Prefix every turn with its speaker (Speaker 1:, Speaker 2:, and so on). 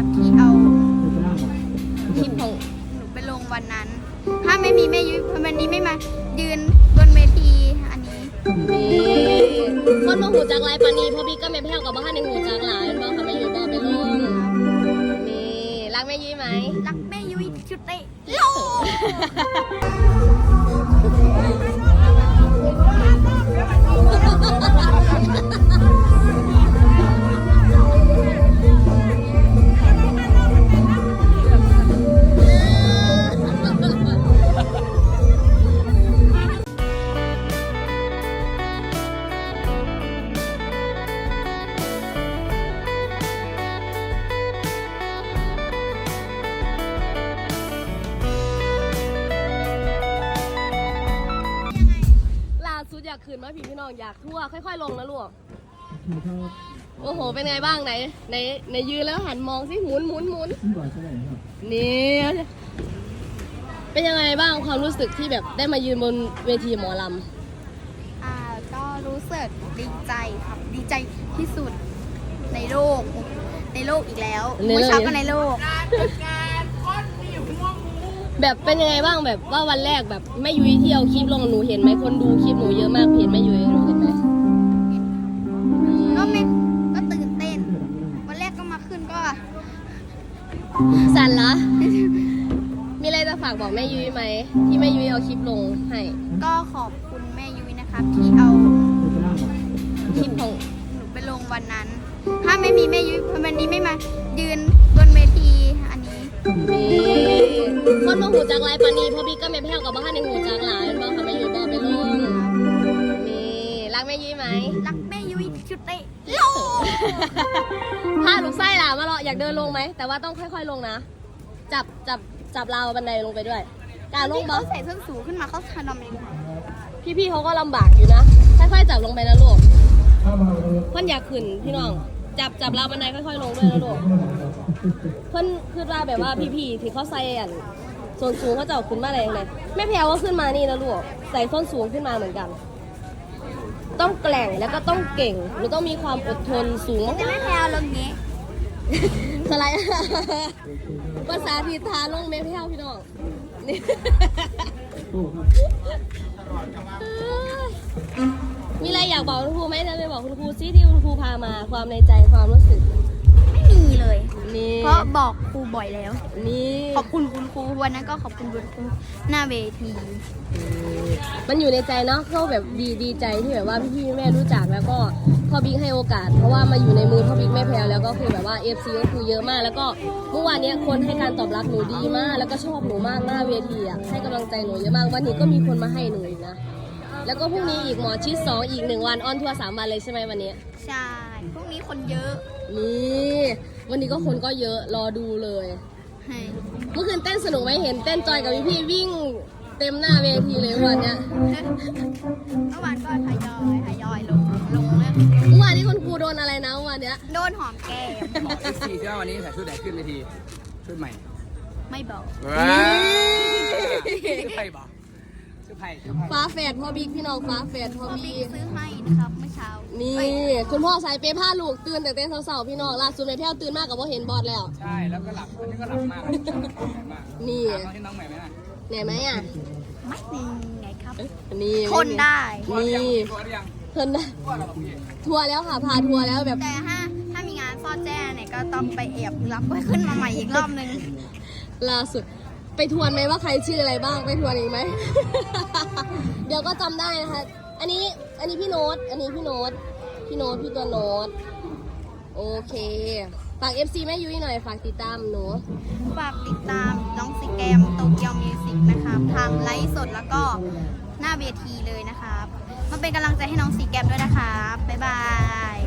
Speaker 1: นะครับ ที่เอาคลิปของหนูไปลงวันนั้น ถ้าไม่มีแม่ยุ้ยวันนี้ไม่มา ยืนบนเวทีอันนี้
Speaker 2: นี่คนมาหูจักหลายปานนี้เพราะบิ๊กก็ไม่แพ้วกับบ้านในหูจักหลายบอกค่ะแม่ยุ้ยบอกไปลงนี่รักแม่ยุ้ยไหม
Speaker 1: รักแม่ยุ้ยชุดเตะโลก
Speaker 2: อยากคืนมาพี่พี่น้องอยากทั่วค่อย ๆ ลงนะลูกโอ้โห เป็นไงบ้างไหนไหนไหนยืนแล้วหันมองสิหมุนหมุนหมุนนี่เป็นยังไงบ้างความรู้สึกที่แบบได้มายืนบนเวทีหมอล
Speaker 1: อ่าก็รู้สึกดีใจครับดีใจที่สุดในโลกในโลกอีกแล้วเมื่อเช้าก็ในโลกำ
Speaker 2: แบบเป็นยังไงบ้างแบบว่าวันแรกแบบแม่ยุ้ยที่เอาคลิปลงหนูเห็นไหมคนดูคลิปหนูเยอะมากเห็นแม่ยุ้ยหนูเห็นไหม
Speaker 1: ก็ไม่ก็ตื่นเต้น วันแรกก็มาขึ้นก็
Speaker 2: สั่นละมีอะไรจะฝากบอกแม่ยุ้ยไหมที่แม่ยุ้ยเอาคลิปลงให้
Speaker 1: ก็ขอบคุณแม่ยุ้ยนะครับ ที่เอาคลิปของหนูไปลงวันนั้น ถ้าไม่มีแม่ยุ้ยวันนี้ไม่
Speaker 2: มา หูจักหลายปานนี้เพราะบิ๊กก็ไม่แพ้วกับบ้านในหูจักหลายบอกค่ะแม่ยุ้ยบอกไปลงนี่รักแม่ยุ้ยไหม
Speaker 1: รักแม่ยุ้ยชุดเตะโลก
Speaker 2: พาลูกไส้ล่ะมาเลาะอยากเดินลงไหมแต่ว่าต้องค่อย ๆลงนะ จับจับจับราวบันไดลงไปด้วยกล้ารลง
Speaker 1: ที่
Speaker 2: บอ
Speaker 1: เขาใส่ส้นสูงขึ้นมาเขาทำยังไง
Speaker 2: พี่ๆเขาก็ลำบากอยู่นะค่อยๆจับลงไปนะลูกเพื่อนอยากขึ้นพี่น้อง จับจับราวบันไดค่อยๆลงด้วยนะลูกเพื่อนคือว่าแบบว่าพี่ๆที่เขาใส่อัน ส่วนสูงเขาจะเอาขึ้นมาอะไรเลยแม่แพรวก็ขึ้นมานี่นะลูกใส่ส้นสูงขึ้นมาเหมือนกัน ต้องแกร่งแล้วก็ต้องเก่งหนูต้องมีความอดทนสูง
Speaker 1: จะ
Speaker 2: มาก
Speaker 1: ไม่แพลวลงนี้
Speaker 2: สไลด์ภาษาทีทาลงแม่แพรวพี่น้องนี่มีอะไรอยากบอกคุณครูไหมจะไปบอกคุณครูซิที่คุณครูพามาความในใจความรู้สึก
Speaker 1: ไม่มีเลย
Speaker 2: นี่
Speaker 1: เพราะบอกครูบ่อยแล้ว
Speaker 2: นี่
Speaker 1: ขอบคุณคุณครูวันนั้นก็ขอบคุณคุณครูหน้าเวที
Speaker 2: มันอยู่ในใจเนาะเขาแบบดีดีใจที่แบบว่าพี่ๆแม่รู้จักแล้วก็พ่อบิ๊กให้โอกาส เพราะว่ามาอยู่ในมือพ่อบิ๊กแม่แพรวแล้วก็คือแบบว่า FC ก็คือเยอะมาก แล้วก็เมื่อวานเนี้ยคนให้การตอบรับหนูดีมาก แล้วก็ชอบหนูมากหน้าเวทีอะให้กำลังใจหนูเยอะมากวันนี้ก็มีคนมาให้หนูอีกนะแล้วก็พรุ่งนี้อีกหมอชิดสองอีกหนึ่งวันออนทัวร์สามวันเลยใช่ไหมวันนี้
Speaker 1: ใช่พวกนี้คนเยอะ
Speaker 2: นี่วันนี้ก็คนก็เยอะรอดูเลย
Speaker 1: ให้
Speaker 2: เมื่อคืนเต้นสนุกไหมเห็นเต้นจอยกับพี่ๆวิ่งเต็มหน้าเวทีเลยวันเนี้ย
Speaker 1: เมื่อวานก็ทยอยทยอยลงลงเลย
Speaker 2: เมื่อวานนี้คุณครูโดนอะไรนะเมื่อวานเนี้ย
Speaker 1: โดนหอมแก้ม
Speaker 3: บอกเอฟซีว่าวันนี้ใส่ชุดไหนขึ้นเวทีชุดใหม่
Speaker 1: ไม่บอก
Speaker 3: ว้าวชุดไผ่บอก ชุดไผ่ชุดไผ่
Speaker 2: ฟ้าแฝดพ่อบิ๊กพี่น้องฟ้าแฝดพ่อ
Speaker 1: พ่อบิ๊
Speaker 2: บิ๊
Speaker 1: ก
Speaker 2: ก
Speaker 1: ซื้อให้นะครับเมื่อเช้า
Speaker 2: นี่
Speaker 1: เอ้ย
Speaker 2: คุณพ่อใส่เปผ้าลูกตื่นแต่เต้นเสาๆพี่น้องล่าสุดในแพ้วตื่นมากกับว่าเห็นบอสแล้ว
Speaker 3: ใช่แล้วก็หลับวันนี้ก็หลับมากมาก
Speaker 2: นี่
Speaker 3: ถามน้องที่น้องใหม่ไหมล่ะ
Speaker 2: เหนื่อยไหมอะ
Speaker 1: ไม่เป็นไงครับ
Speaker 2: นี่
Speaker 1: ทนได้
Speaker 3: ตัวหรือยัง
Speaker 2: นี่
Speaker 3: ตัวหรือยัง
Speaker 2: ทนได้
Speaker 3: ตัวเราพี่
Speaker 2: ทัวร์แล้วค่ะพาทัวร์แล้วแบบ
Speaker 1: แต่ถ้าถ้ามีงานซ่อนแจ้เนี่ยก็ต้องไปแอบรับไว้ขึ้นมาใหม่อีกรอบนึง
Speaker 2: ล่าสุด ไปทวนไหมว่าใครชื่ออะไรบ้างไปทวนอีกไหม เดี๋ยวก็จำได้นะคะ อันนี้อันนี้พี่โน้ต อันนี้พี่โน้ต พี่โน้ตพี่ตัวโน้ต โอเค ฝาก FC แม่ยุ้ยหน่อย ฝากติดตามหนู
Speaker 1: ฝากติดตามน้องซีแกมโตเกียวมิวสิกนะครับทางไลฟ์สดแล้วก็หน้าเวทีเลยนะครับมาเป็นกำลังใจให้น้องซีแกมด้วยนะครับบ๊ายบาย